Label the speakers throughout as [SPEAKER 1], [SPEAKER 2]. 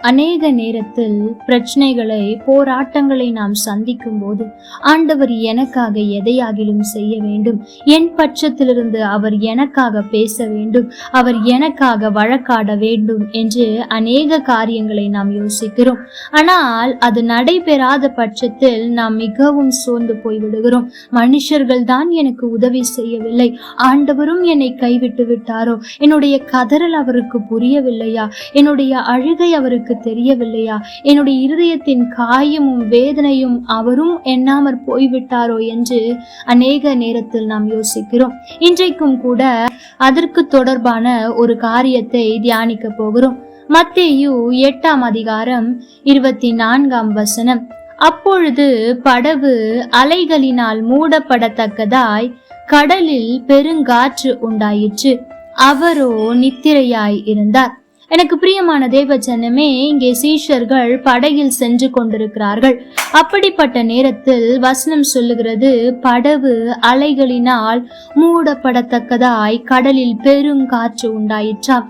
[SPEAKER 1] அநேக நேரத்தில் பிரச்சனைகளை போராட்டங்களை நாம் சந்திக்கும் போது ஆண்டவர் எனக்காக எதையாகிலும் செய்ய வேண்டும். என் பட்சத்திலிருந்து அவர் எனக்காக பேச வேண்டும். அவர் எனக்காக வழக்காட வேண்டும் என்று அநேக காரியங்களை நாம் யோசிக்கிறோம். ஆனால் அது நடைபெறாத பட்சத்தில் நாம் மிகவும் சோர்ந்து போய்விடுகிறோம். மனுஷர்கள் தான் எனக்கு உதவி செய்யவில்லை. ஆண்டவரும் என்னை கைவிட்டு விட்டாரோ? என்னுடைய கதறல் அவருக்கு புரியவில்லையா? என்னுடைய அழுகை அவருக்கு தெரியவில்லையா? என்னுடைய இருதயத்தின் காயமும் வேதனையும் அவரும் எண்ணாமற் போய்விட்டாரோ என்று அநேக நேரத்தில் நாம் யோசிக்கிறோம். இன்றைக்கும் கூட அதற்கு தொடர்பான ஒரு காரியத்தை தியானிக்க போகிறோம். மத்தேயு எட்டாம் அதிகாரம் இருபத்தி நான்காம் வசனம். அப்பொழுது படகு அலைகளினால் மூடப்படத்தக்கதாய் கடலில் பெருங்காற்று உண்டாயிற்று. அவரோ நித்திரையாய் இருந்தார். எனக்கு பிரியமான தேவ ஜனமே இங்கே சீஷர்கள் படகில் சென்று கொண்டிருக்கிறார்கள். அப்படிப்பட்ட நேரத்தில் வசனம் சொல்லுகிறது படகு அலைகளினால் மூடப்படத்தக்கதாய் கடலில் பெருங்காற்று உண்டாயிற்றாம்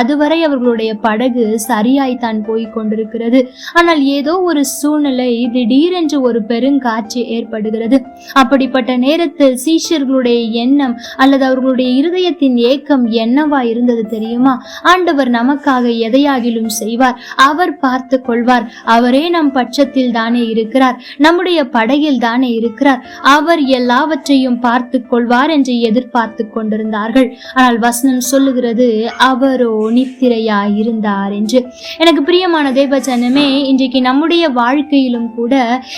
[SPEAKER 1] அதுவரை அவர்களுடைய படகு சரியாய்த்தான் போய் கொண்டிருக்கிறது. ஆனால் ஏதோ ஒரு சூழ்நிலை திடீரென்று ஒரு பெருங்காட்சி ஏற்படுகிறது. அப்படிப்பட்ட நேரத்தில் சீஷர்களுடைய எண்ணம் அல்லது அவர்களுடைய இருதயத்தின் ஏக்கம் என்னவா இருந்தது தெரியுமா? ஆண்டவர் நமக்காக எதையாகிலும் செய்வார். அவர் பார்த்து கொள்வார். அவரே நம் பட்சத்தில் தானே இருக்கிறார். நம்முடைய படகில் தானே இருக்கிறார். அவர் எல்லாவற்றையும் பார்த்து கொள்வார் என்று எதிர்பார்த்து கொண்டிருந்தார்கள். ஆனால் வசனம் சொல்லுகிறது அவரோ நித்திரையாயிருந்தார் என்று எனக்கு பிரியமான தேவச்சனமே இன்றைக்கு நம்முடைய வாழ்க்கையிலும் கூட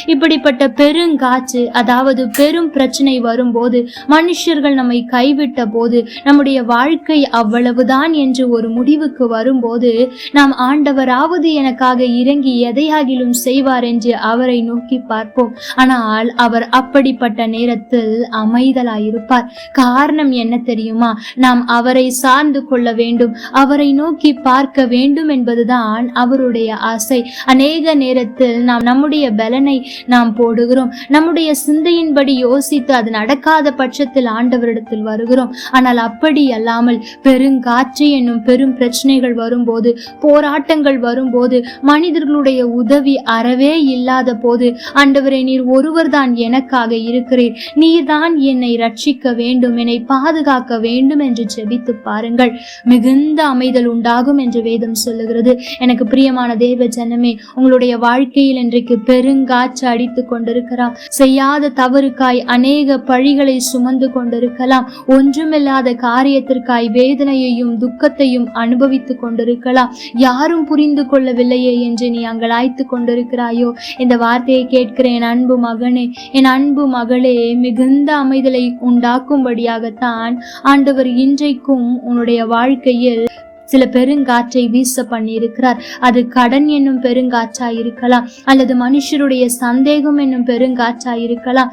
[SPEAKER 1] இப்படிப்பட்ட பெருங்காற்று அதாவது பெரும் பிரச்சனை வரும்போது மனுஷர்கள் நம்மை கைவிட்ட போது நம்முடைய வாழ்க்கை அவ்வளவுதான் என்று ஒரு முடிவுக்கு வரும்போது நாம் ஆண்டவராவது எனக்காக இறங்கி எதையாகிலும் செய்வார் என்று அவரை நோக்கி பார்ப்போம். ஆனால் அவர் அப்படிப்பட்ட நேரத்தில் அமைதலாயிருப்பார். காரணம் என்ன தெரியுமா? நாம் அவரை சார்ந்து கொள்ள வேண்டும். அவர் அவரை நோக்கி பார்க்க வேண்டும் என்பதுதான் அவருடைய ஆசை. அநேக நேரத்தில் நாம் நம்முடைய பலனை நாம் போடுகிறோம். நம்முடைய சிந்தையின்படி யோசித்து அது நடக்காத பட்சத்தில் ஆண்டவரிடத்தில் வருகிறோம். ஆனால் அப்படி அல்லாமல் பெருங்காற்று என்னும் பெரும் பிரச்சனைகள் வரும்போது போராட்டங்கள் வரும்போது மனிதர்களுடைய உதவி அறவே இல்லாத போது ஆண்டவரை நீர் ஒருவர் தான் எனக்காக இருக்கிறீர். நீர்தான் என்னை ரட்சிக்க வேண்டும் என்னை பாதுகாக்க வேண்டும் என்று ஜெபித்து பாருங்கள். மிகுந்த அமை அமைதல் உண்டாகும் என்று வேதம் சொல்லுகிறது. எனக்கு பிரியமான தேவ ஜனமே உங்களுடைய வாழ்க்கையில் இன்றைக்கு பெருங்காற்று அடித்து கொண்டிருக்கலாம். செய்யாத தவறுக்காய் அநேக பழிகளை சுமந்து கொண்டிருக்கலாம். ஒன்றுமில்லாத காரியத்திற்காய் வேதனையையும் துக்கத்தையும் அனுபவித்துக் கொண்டிருக்கலாம். யாரும் புரிந்து கொள்ளவில்லையே என்று நீ அங்கலாய்த்து கொண்டிருக்கிறாயோ? இந்த வார்த்தையை கேட்கிற என் அன்பு மகனே என் அன்பு மகளே மிகுந்த அமைதலை உண்டாக்கும்படியாகத்தான் ஆண்டவர் இன்றைக்கும் உன்னுடைய வாழ்க்கையில் சில பெருங்காற்றை வீச பண்ணியிருக்கிறார். அது கடன் என்னும் பெருங்காற்றா இருக்கலாம் அல்லது மனுஷருடைய சந்தேகம் என்னும் பெருங்காற்றா இருக்கலாம்.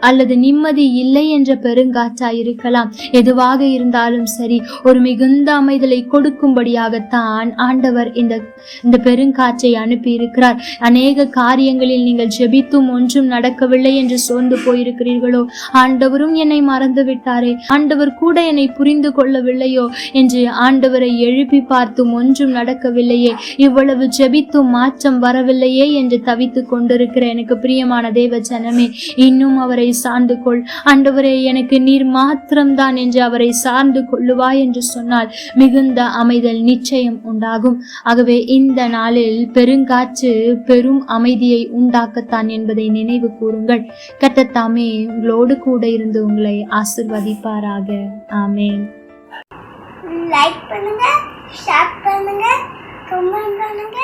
[SPEAKER 1] அல்லது நிம்மதி இல்லை என்ற பெருங்காற்றா இருக்கலாம். எதுவாக இருந்தாலும் சரி ஒரு மிகுந்த அமைதலை கொடுக்கும்படியாகத்தான் ஆண்டவர் இந்த இந்த பெருங்காற்றை அனுப்பி இருக்கிறார் அநேக காரியங்களில் நீங்கள் ஜெபித்தும் ஒன்றும் நடக்கவில்லை என்று சோர்ந்து போயிருக்கிறீர்களோ? ஆண்டவரும் என்னை மறந்து விட்டாரே ஆண்டவர் கூட என்னை புரிந்து கொள்ளவில்லையோ? என்று ஆண்டவரை எழுப்பி பார்த்தும் ஒன்றும் நடக்கவில்லையே. இவ்வளவு ஜெபித்தும் மாற்றம் வரவில்லையே என்று தவித்துக் கொண்டிருக்கிற எனக்கு பிரியமான தேவ ஜனமே இன்னும் அவரை சார்ந்து கொள். ஆண்டவரே எனக்கு நீர் மாத்திரம்தான் என்று அவரை சார்ந்து கொள்ளுவாய் என்று சொன்னால் மிகுந்த அமைதல் நிச்சயம் உண்டாகும். ஆகவே இந்த நாளில் பெருங்காற்று பெரும் அமைதியை உண்டாக்கத்தான் என்பதை நினைவு கூறுங்கள். கத்தத்தாமே உங்களோடு கூட இருந்து உங்களை ஆசிர்வதிப்பாராக. ஆமேன்.
[SPEAKER 2] லைக் பண்ணுங்க ஷேர் பண்ணுங்க கமெண்ட் பண்ணுங்க.